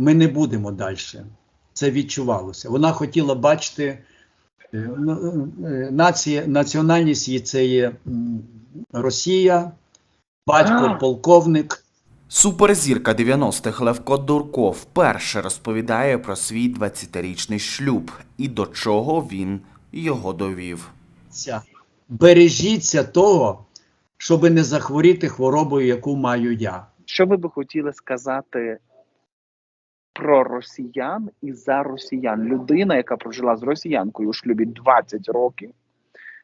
ми не будемо далі. Це відчувалося. Вона хотіла бачити е, ну, е, нація, національність її це є Росія, батько полковник. Суперзірка 90-х Левко Дурко вперше розповідає про свій 20-річний шлюб і до чого він його довів. Бережіться того, щоб не захворіти хворобою, яку маю я. Що ви би хотіли сказати про росіян і за росіян? Людина, яка прожила з росіянкою у шлюбі 20 років,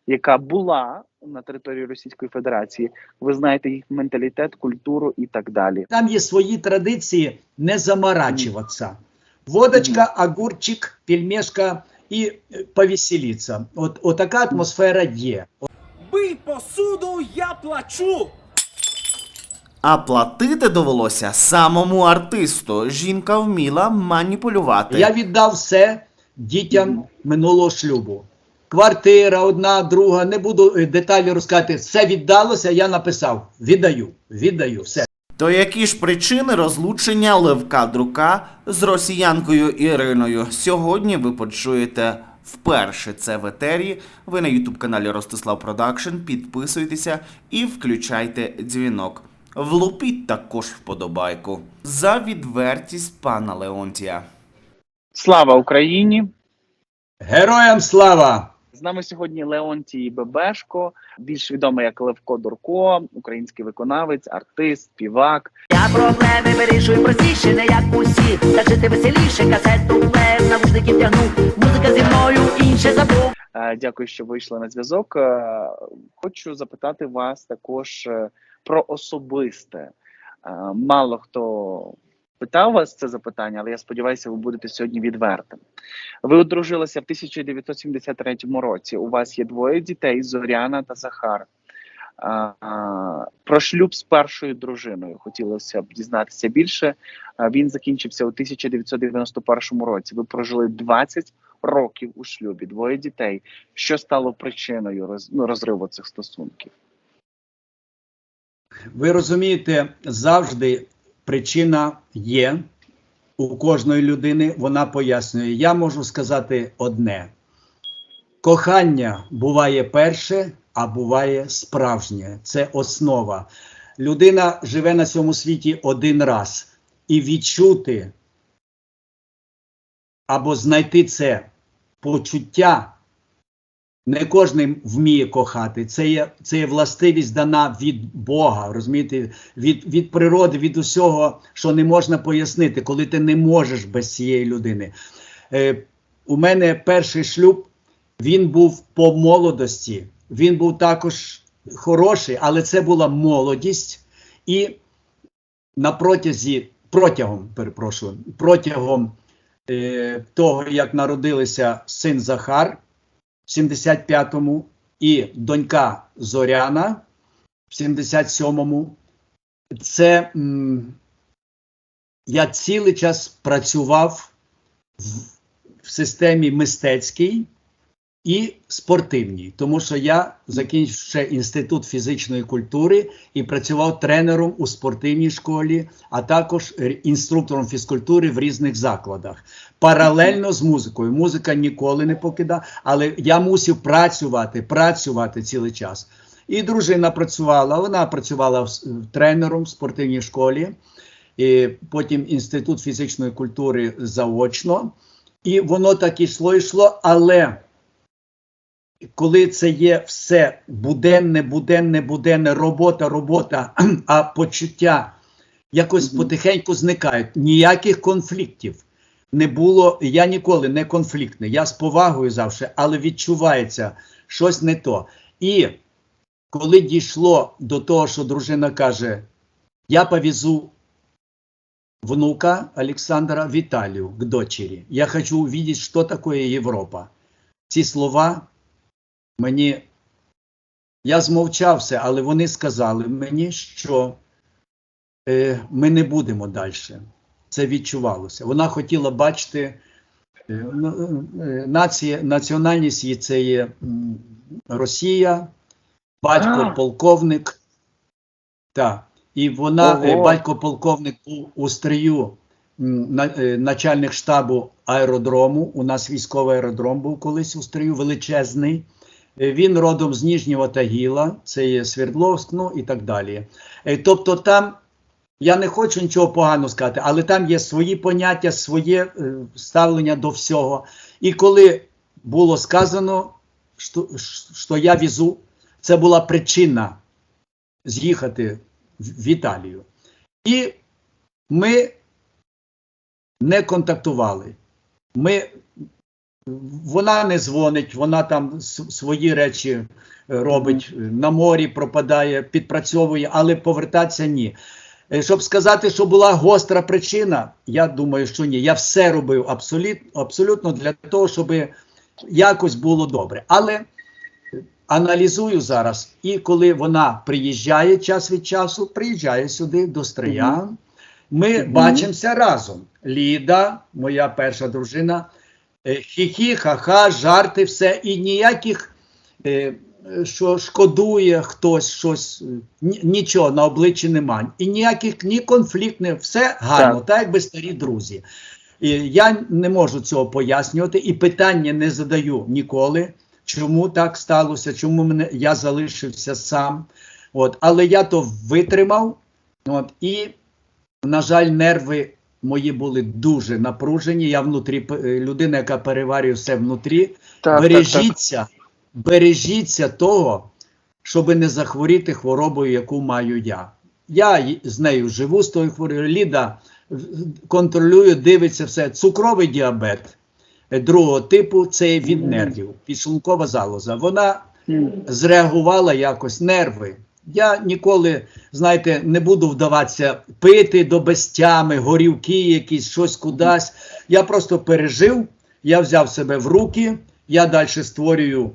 яка була на території Російської Федерації, ви знаєте їх менталітет, культуру і так далі. Там є свої традиції не заморачиватися. Водочка, огурчик, пельмешка і е, повеселиться. От, отака атмосфера є. Бий посуду, я плачу. А платити довелося самому артисту. Жінка вміла маніпулювати. Я віддав все дітям минулого шлюбу. Квартира, одна, друга, не буду е, деталі розказати. Все віддалося, я написав: віддаю, віддаю, все. То які ж причини розлучення Левка Друка з росіянкою Іриною? Сьогодні ви почуєте вперше це в етері. Ви на ютуб каналі Ростислав Продакшн. Підписуйтеся і включайте дзвінок. Влупіть також вподобайку за відвертість пана Леонтія. Слава Україні! Героям слава! З нами сьогодні Леонтій Бебешко, більш відомий як Левко Дурко, український виконавець, артист, співак. Я проблеми вирішую простіше, не як усі. Та жити веселіше, касету плеєр, навушників тягнув. Музика зі мною інше забув. Е, Дякую, що вийшли на зв'язок. Е, Хочу запитати вас також е, про особисте. Е, Мало хто питав вас це запитання, але я сподіваюся, ви будете сьогодні відвертим. Ви одружилися в 1973 році. У вас є двоє дітей: Зоряна та Захар. А, а, Про шлюб з першою дружиною хотілося б дізнатися більше. Він закінчився у 1991 році. Ви прожили 20 років у шлюбі, двоє дітей. Що стало причиною ну, розриву цих стосунків? Ви розумієте, завжди причина є у кожної людини, вона пояснює. Я можу сказати одне: кохання буває перше, а буває справжнє. Це основа. Людина живе на цьому світі один раз і відчути або знайти це почуття. Не кожен вміє кохати. Це є, це є властивість дана від Бога, розумієте, від, від природи, від усього, що не можна пояснити, коли ти не можеш без цієї людини. Е, у мене перший шлюб, він був по молодості. Він був також хороший, але це була молодість. І на протязі, протягом, перепрошую, протягом е, того, як народилися син Захар, 75-му і донька Зоряна в 77-му. Це м, я цілий час працював в, в системі мистецькій і спортивній, тому що я закінчив ще інститут фізичної культури і працював тренером у спортивній школі, а також інструктором фізкультури в різних закладах. Паралельно з музикою. Музика ніколи не покидає, але я мусив працювати, працювати цілий час. І дружина працювала. Вона працювала тренером в спортивній школі, і потім інститут фізичної культури заочно. І воно так йшло, йшло, але коли це є все буденне, буденне, буденне, робота, робота, а почуття якось потихеньку зникають. Ніяких конфліктів не було. Я ніколи не конфліктний. Я з повагою завжди, але відчувається щось не то. І коли дійшло до того, що дружина каже: Я повезу внука Александра в Италию к дочери. Я хочу увидеть, что такое Європа. Ці слова мені. Я змовчався, але вони сказали мені, що е, ми не будемо далі. Це відчувалося. Вона хотіла бачити е, ну, е, нація, національність її це є Росія, батько полковник. Так. І вона, е, Ого. батько полковник був у стрію на- начальник штабу аеродрому. У нас військовий аеродром був колись у стрію величезний. Він родом з Ніжнього Тагіла, це є Свердловськ, ну і так далі. Тобто там, я не хочу нічого поганого сказати, але там є свої поняття, своє е, ставлення до всього. І коли було сказано, що, що я візу, це була причина з'їхати в Італію. І ми не контактували. Ми, вона не дзвонить, вона там свої речі е, робить, на морі пропадає, підпрацьовує, але повертатися ні. Е, Щоб сказати, що була гостра причина, я думаю, що ні. Я все робив абсолютно, абсолютно для того, щоб якось було добре. Але аналізую зараз, і коли вона приїжджає час від часу, приїжджає сюди до Стриян, ми Мгм. бачимося разом. Ліда, моя перша дружина, е, хі-хі, ха-ха, жарти, все, і ніяких, е, що шкодує хтось щось, е, нічого на обличчі немає. І ніяких ні конфліктних, все гарно, так, якби старі друзі. І я не можу цього пояснювати, і питання не задаю ніколи, чому так сталося, чому мене, я залишився сам. От, але я то витримав, от, і, на жаль, нерви мої були дуже напружені. Я внутрі е, людина, яка переварює все внутрі. Так, бережіться, бережіться того, щоб не захворіти хворобою, яку маю я. Я з нею живу з тою хворобою. Ліда контролює, дивиться все. Цукровий діабет другого типу це від нервів, підшлункова залоза. Вона зреагувала якось нерви. Я ніколи, знаєте, не буду вдаватися пити до безтями, горівки, якісь щось кудись. Я просто пережив, я взяв себе в руки, я далі створюю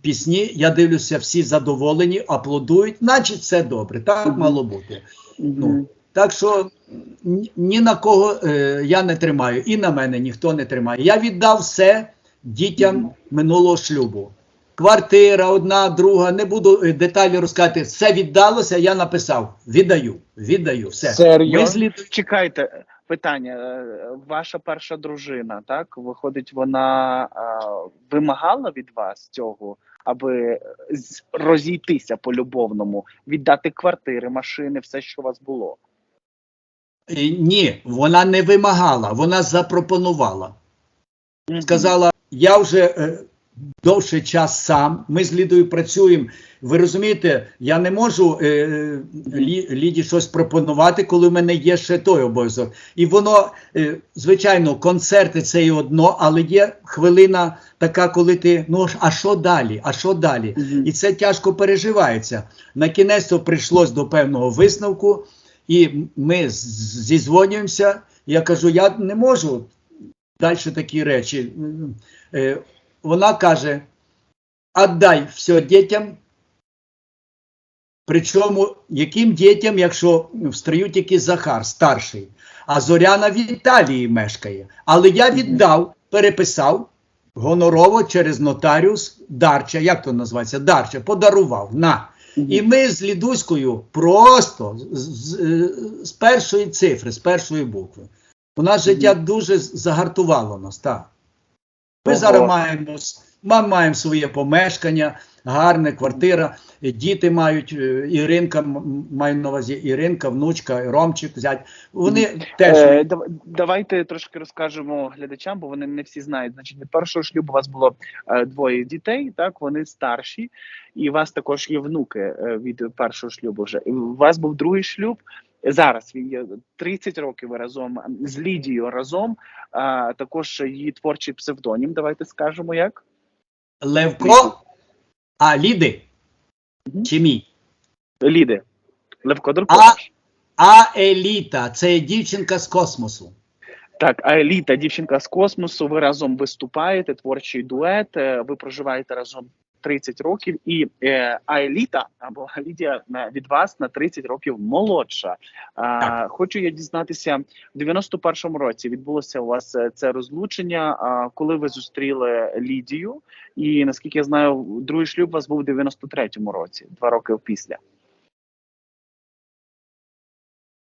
пісні, я дивлюся, всі задоволені, аплодують, значить все добре. Так мало бути. Ну, так що ні, на кого е, я не тримаю, і на мене ніхто не тримає. Я віддав все дітям минулого шлюбу. Квартира, одна, друга, не буду е, деталі розказати. Все віддалося, я написав: віддаю, віддаю, все. Серйозно? З Чекайте, питання. Е, Ваша перша дружина, так? Виходить, вона е, вимагала від вас цього, аби розійтися по-любовному, віддати квартири, машини, все, що у вас було. Е, Ні, вона не вимагала, вона запропонувала. сказала: я вже е, довший час сам. Ми з Лідою працюємо. Ви розумієте, я не можу е, Лі, Ліді щось пропонувати, коли в мене є ще той обов'язок. І воно, е, звичайно, концерти це і одно, але є хвилина така, коли ти ну а що далі? А що далі? Мгм. І це тяжко переживається. На кінець то прийшлось до певного висновку, і ми зізвонюємося. Я кажу, я не можу далі такі речі. Е, Вона каже: віддай все дітям. Причому яким дітям, якщо в стрію тільки Захар, старший, а Зоряна в Італії мешкає. Але я віддав, переписав гонорово через нотаріус Дарча, як то називається? Дарча, подарував. На. І ми з Лідуською просто з, з, з першої цифри, з першої букви. У нас життя дуже загартувало нас, так. Ми зараз маємо, ми маємо своє помешкання, гарне квартира, діти мають, е, Іринка, маю на увазі Іринка, внучка, Ромчик, зять. Вони теж. Е, давайте трошки розкажемо глядачам, бо вони не всі знають. Значить, від першого шлюбу у вас було е, двоє дітей, так вони старші, і у вас також є внуки е, від першого шлюбу. Вже І у вас був другий шлюб. Зараз він є 30 років разом з Лідією разом. А також її творчий псевдонім. Давайте скажемо як. Левко, а Ліди Мгм. чи мій? Ліди Левко Дуркович. А Еліта це дівчинка з космосу. Так, а еліта, дівчинка з космосу. Ви разом виступаєте, творчий дует. е, Ви проживаєте разом 30 років, і е, Аеліта або Лідія від вас на 30 років молодша. А, хочу я дізнатися, в 91-му році відбулося у вас е, це розлучення. А, коли ви зустріли Лідію, і наскільки я знаю, другий шлюб у вас був у 93-му році, два роки після.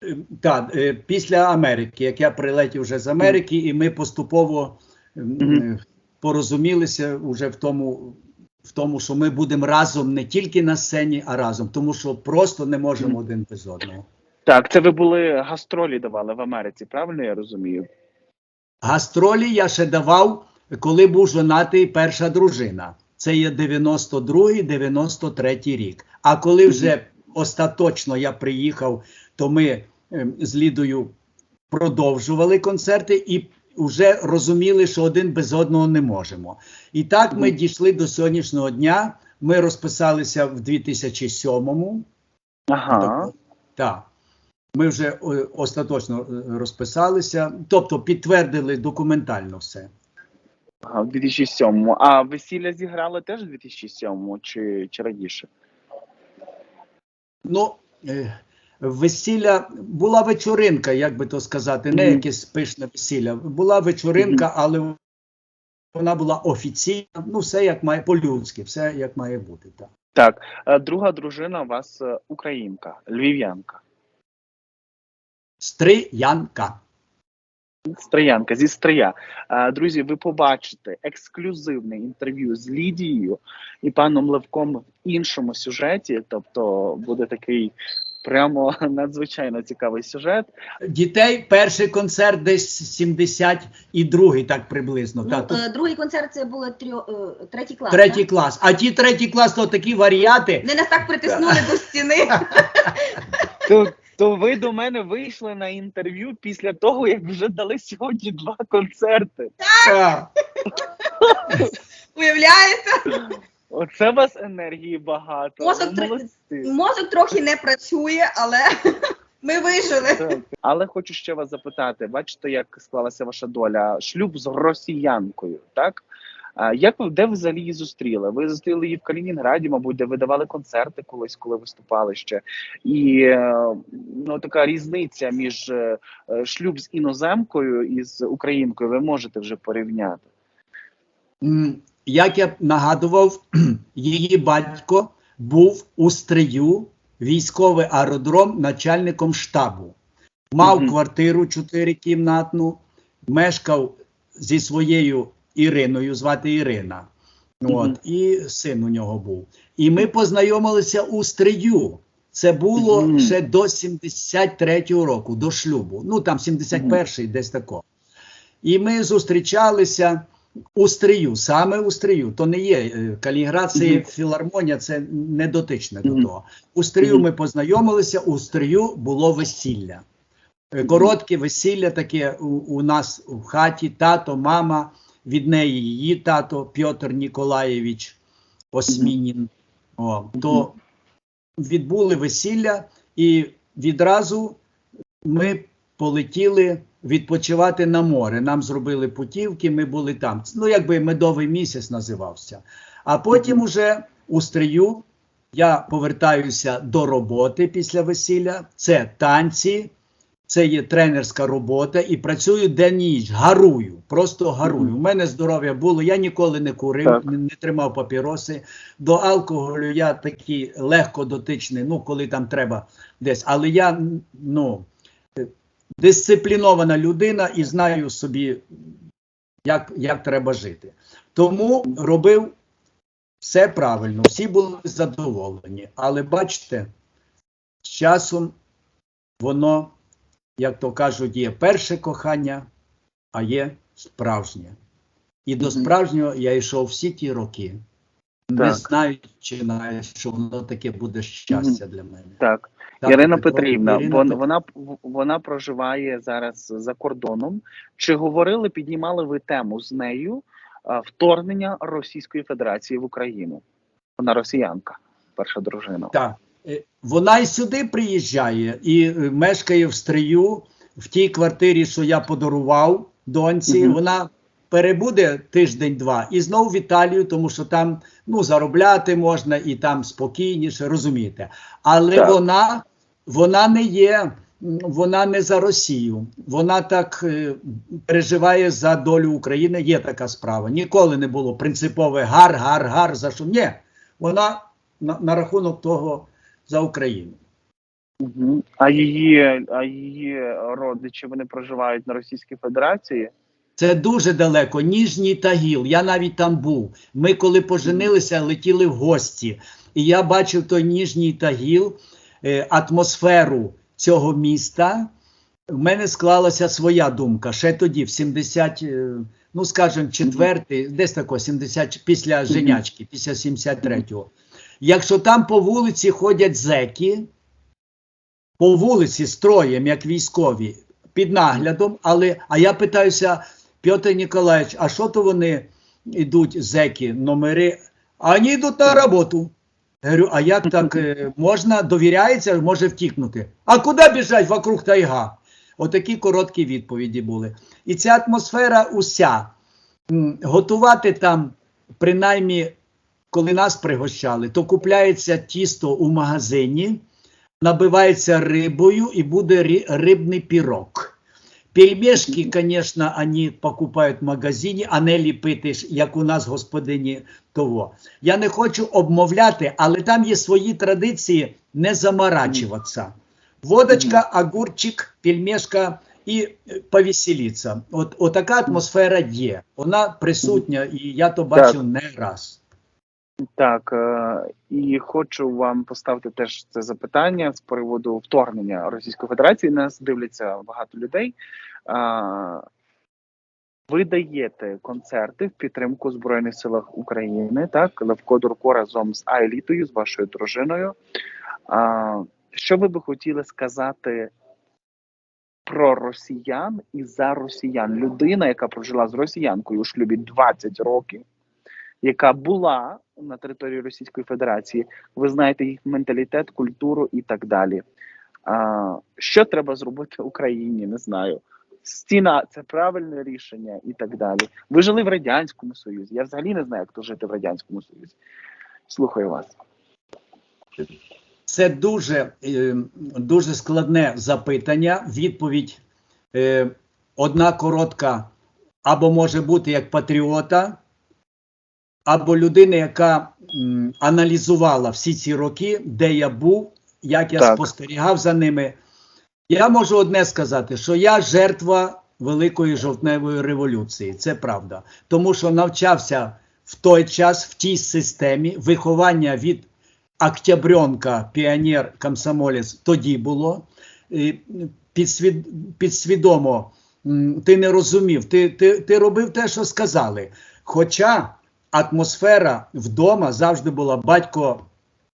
Е, Так, е, після Америки, як я прилетів вже з Америки, і ми поступово Мгм. е, порозумілися вже в тому, в тому, що ми будемо разом не тільки на сцені, а разом, тому що просто не можемо один без одного. Так, це ви були гастролі давали в Америці, правильно я розумію? Гастролі я ще давав, коли був жонатий перша дружина. Це є 92-93 рік. А коли вже остаточно я приїхав, то ми ем, з Лідою продовжували концерти і вже розуміли, що один без одного не можемо. І так ми дійшли до сьогоднішнього дня. Ми розписалися в 2007-му. Ага. Так. Ми вже е, остаточно е, розписалися, тобто підтвердили документально все. Ага, в 2007-му. А весілля зіграли теж в 2007-му чи, чи раніше? Ну, е, весілля була вечоринка, як би то сказати, не якесь пишне весілля. Була вечоринка, але вона була офіційна. Ну, все як має по-людськи, все як має бути. Так. Так, е, друга дружина у вас е, українка, львів'янка. Стриянка. Стриянка зі Стрия. Е, Друзі, ви побачите ексклюзивне інтерв'ю з Лідією і паном Левком в іншому сюжеті. Тобто буде такий прямо надзвичайно цікавий сюжет. Дітей перший концерт десь 70 і другий, так приблизно. Ну, так, тут е, другий концерт це було трьо, е, третій клас. третій так? клас. А ті третій клас то такі варіати. Вони нас так притиснули до стіни. То, то ви до мене вийшли на інтерв'ю після того, як вже дали сьогодні два концерти. Так. Уявляєте? Оце у вас енергії багато. Мозок тр- Мозок трохи не працює, але ми вижили. Так. Але хочу ще вас запитати: бачите, як склалася ваша доля? Шлюб з росіянкою, так? А як ви де ви взагалі її зустріли? Ви зустріли її в Калінінграді, мабуть, де ви давали концерти колись, коли виступали ще. І е, ну така різниця між е, е, шлюб з іноземкою і з українкою, ви можете вже порівняти. Як я нагадував, її батько був у стрию військовий аеродром начальником штабу. Мав Мгм. квартиру чотирикімнатну, мешкав зі своєю Іриною, звати Ірина. От, Мгм. І син у нього був. І ми познайомилися у стрию. Це було Мгм. ще до 73-го року, до шлюбу. Ну там 71-й, десь тако. І ми зустрічалися у стрию, саме у стрию. То не є е, Калінград, це є філармонія, це не дотичне до того. У стрию Мгм. ми познайомилися, у стрию було весілля. Е, Коротке весілля таке у, у нас в хаті, тато, мама, від неї її тато Пьотр Ніколаєвич Осмінін. О, то відбули весілля, і відразу ми полетіли відпочивати на море. Нам зробили путівки, ми були там. Ну, якби медовий місяць називався. А потім уже у стрию я повертаюся до роботи після весілля. Це танці, це є тренерська робота, і працюю день ніч. гарую, просто гарую. У мене здоров'я було, я ніколи не курив, Так. не, не тримав папіроси. До алкоголю я такий легко дотичний, ну коли там треба десь. Але я ну, дисциплінована людина і знаю собі, як, як треба жити. Тому робив все правильно, всі були задоволені. Але бачите, з часом воно, як то кажуть, є перше кохання, а є справжнє. І до справжнього я йшов всі ті роки, не Так. знаючи навіть, що воно таке буде щастя для мене. Так. Так, Ірина Петрівна, Ірина вон, вона вона проживає зараз за кордоном. Чи говорили, піднімали ви тему з нею вторгнення Російської Федерації в Україну? Вона росіянка, перша дружина. Так. Е, Вона і сюди приїжджає і е, мешкає в стрию в тій квартирі, що я подарував доньці. Мгм. Вона перебуде тиждень-два і знову в Італію, тому що там ну, заробляти можна і там спокійніше, розумієте. Але Так. вона, вона не є. Вона не за Росію, вона так е, переживає за долю України. Є така справа. Ніколи не було принципове гар, гар, гар. За що? Ні, вона на, на рахунок того за Україну. Угу. А її, а її родичі вони проживають на Російській Федерації. Це дуже далеко. Ніжній Тагіл. Я навіть там був. Ми, коли поженилися, летіли в гості. І я бачив той Ніжній Тагіл, атмосферу цього міста. У мене склалася своя думка. Ще тоді, в 70, е, ну скажімо, четвертий, десь тако, 70, після женячки, після 73-го. Якщо там по вулиці ходять зеки, по вулиці строєм, як військові, під наглядом, але а я питаюся, Петр Ніколаєвич, а що то вони йдуть, зеки, номери, а вони йдуть на роботу. Я говорю, а як так е, можна, довіряється, може втікнути. А куди біжать вокруг тайга? Отакі короткі відповіді були. І ця атмосфера уся. Готувати там, принаймні, коли нас пригощали, то купляється тісто у магазині, набивається рибою і буде рибний пірог. Пельмешки, конечно, они покупають в магазині, а не ліпити, як у нас господині того. Я не хочу обмовляти, але там є свої традиції не заморачуватися. Водочка, огурчик, пельмешка і е, повеселіться. От, отака атмосфера є. Вона присутня, і я то бачив не раз. Так, е, і хочу вам поставити теж це запитання з приводу вторгнення Російської Федерації. Нас дивляться багато людей. Ви даєте концерти в підтримку Збройних сил України, так, Левко Дурко разом з Айлітою, з вашою дружиною. А, Що ви би хотіли сказати про росіян і за росіян? Людина, яка прожила з росіянкою у шлюбі 20 років, яка була на території Російської Федерації, ви знаєте їх менталітет, культуру і так далі. А, що треба зробити Україні? Не знаю. Стіна це правильне рішення і так далі. Ви жили в Радянському Союзі. Я взагалі не знаю, як то жити в Радянському Союзі. Слухаю вас. Це дуже, е, дуже складне запитання. Відповідь е, одна коротка, або може бути як патріота, або людина, яка м, аналізувала всі ці роки, де я був, як я Так. спостерігав за ними. Я можу одне сказати, що я жертва Великої жовтневої революції. Це правда. Тому що навчався в той час в тій системі виховання від Октябрьонка, піонер, комсомолець тоді було. І Підсвід, підсвідомо ти не розумів, ти, ти, ти робив те, що сказали. Хоча атмосфера вдома завжди була батько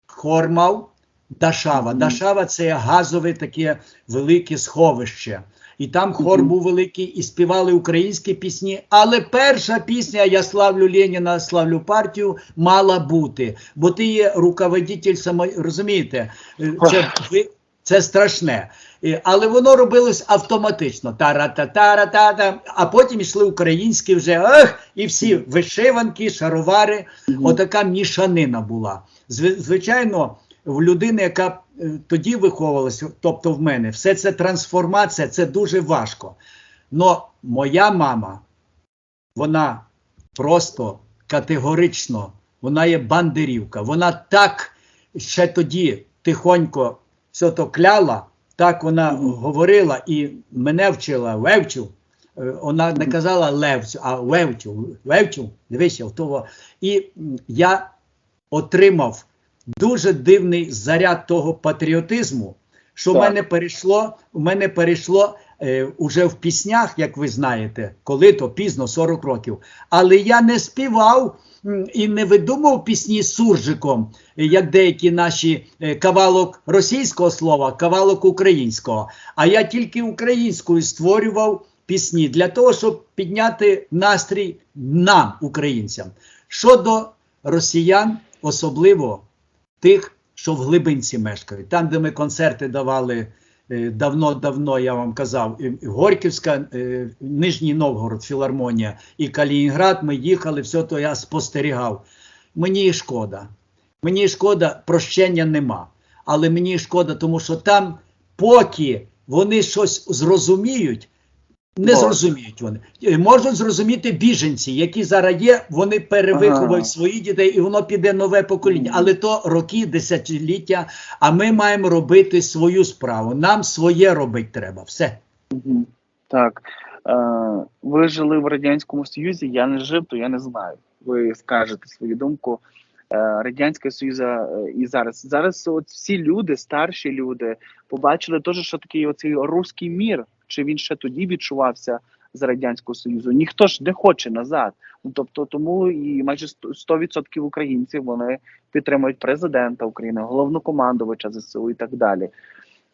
Хормав, Дашава. Дашава це газове таке велике сховище. І там хор був великий, і співали українські пісні. Але перша пісня Я славлю Леніна, славлю партію мала бути. Бо ти є руководитель само... розумієте? Е, Це, ви- це страшне. Але воно робилось автоматично. Тара-та-тара-та-та. А потім йшли українські вже ех, і всі вишиванки, шаровари. Отака мішанина була. Звичайно, в людини, яка е, тоді виховувалася, тобто в мене, все це трансформація, це дуже важко. Но моя мама, вона просто категорично, вона є бандерівка. Вона так ще тоді тихонько все то кляла, так вона говорила і мене вчила, вевчу. Е, Вона не казала левцю, а вевчу, вевчу, дивися, в того. І я отримав дуже дивний заряд того патріотизму, що в Так. мене перейшло, у мене перейшло е, уже в піснях, як ви знаєте, коли то пізно 40 років. Але я не співав і не видумав пісні суржиком, як деякі наші е, кавалок російського слова, кавалок українського. А я тільки українською створював пісні для того, щоб підняти настрій нам, українцям. Щодо росіян, особливо тих, що в глибинці мешкають. Там, де ми концерти давали давно-давно, я вам казав, Горьківська, е, Нижній Новгород, філармонія і Калінінград, ми їхали, все то я спостерігав. Мені шкода. Мені шкода, прощення нема. Але мені шкода, тому що там, поки вони щось зрозуміють, Не Бо- зрозуміють вони. Е, Можуть зрозуміти біженці, які зараз є, вони перевиховують Ага. своїх дітей, і воно піде нове покоління. Але то роки, десятиліття. А ми маємо робити свою справу. Нам своє робити треба. Все. Так. Е, ви жили в Радянському Союзі, я не жив, то я не знаю. Ви скажете свою думку. Е, Радянського Союзу е, і зараз. Зараз от всі люди, старші люди, побачили теж, що такий оцей руський мір, чи він ще тоді відчувався з Радянського Союзу. Ніхто ж не хоче назад. Ну, тобто, тому і майже 100 100% українців вони підтримують президента України, головнокомандувача ЗСУ і так далі.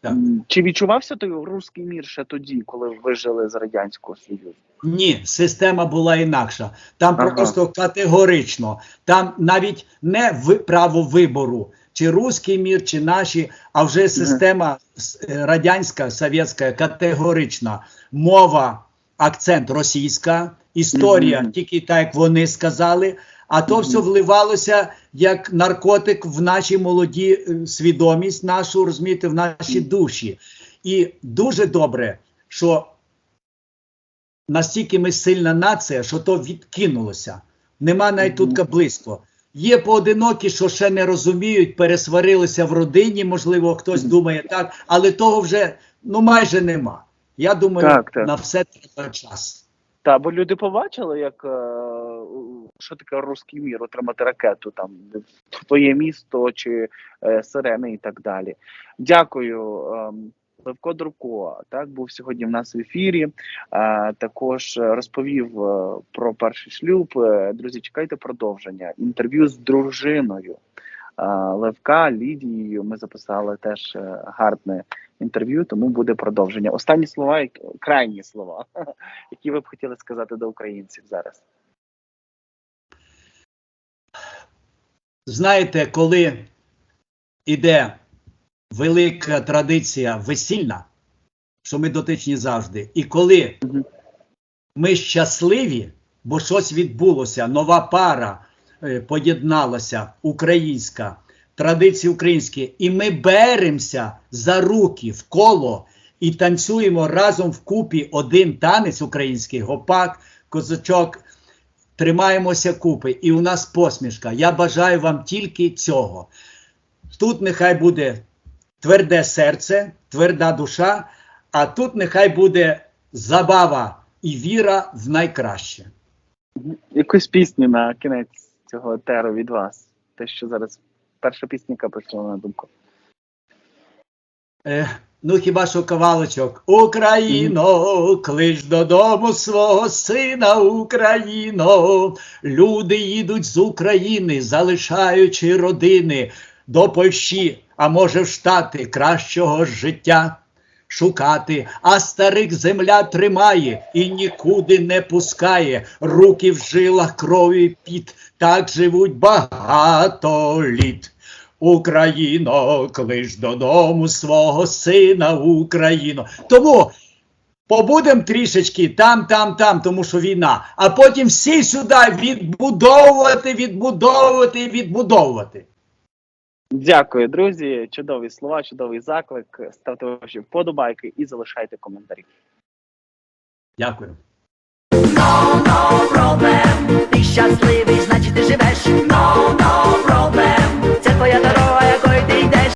Так. Чи відчувався той руський мір ще тоді, коли ви жили з Радянського Союзу? Ні, система була інакша. Там Ага. просто категорично. Там навіть не в право вибору, чи руський мір, чи наші, а вже система е, радянська, совєтська, категорична. Мова, акцент російська, історія, Мгм. тільки так, як вони сказали. А то все вливалося як наркотик в наші молоді е, свідомість, нашу розумієте, в наші душі. І дуже добре, що настільки ми сильна нація, що то відкинулося. Нема навіть тут близько. Є поодинокі, що ще не розуміють, пересварилися в родині, можливо, хтось думає так, але того вже ну майже нема. Я думаю, Так, так. на все треба час. Та бо люди побачили, як е, що таке руський мір, отримати ракету там в твоє місто чи е, сирени і так далі. Дякую. ем, Левко Друко так був сьогодні в нас в ефірі. Е, також розповів е, про перший шлюб. Е, Друзі, чекайте продовження. Інтерв'ю з дружиною е, Левка Лідією. Ми записали теж е, гарне інтерв'ю, тому буде продовження. Останні слова, крайні слова, які ви б хотіли сказати до українців зараз. Знаєте, коли іде велика традиція весільна, що ми дотичні завжди, і коли ми щасливі, бо щось відбулося, нова пара е, поєдналася, українська, традиції українські, і ми беремося за руки в коло і танцюємо разом вкупі один танець український, гопак, козачок, тримаємося купи, і у нас посмішка. Я бажаю вам тільки цього. Тут нехай буде тверде серце, тверда душа, а тут нехай буде забава і віра в найкраще. Якусь пісню на кінець цього теру від вас. Те, що зараз перша пісня, яка прийшла на думку. Е, ну хіба що кавалочок? Україно, клич додому свого сина, Україно. Люди їдуть з України, залишаючи родини до Польщі, а може в Штати кращого життя. Шукати, а старих земля тримає і нікуди не пускає. Руки в жилах крові під, так живуть багато літ. Україно, клич додому свого сина, Україно. Тому побудем трішечки там, там, там, тому що війна, а потім всі сюди відбудовувати, відбудовувати, відбудовувати. Дякую, друзі. Чудові слова, чудовий заклик. Ставте ваші вподобайки і залишайте коментарі. Дякую. No, no problem. Ти щасливий, значить ти живеш. No, no problem. Voy a toro, voy a coitir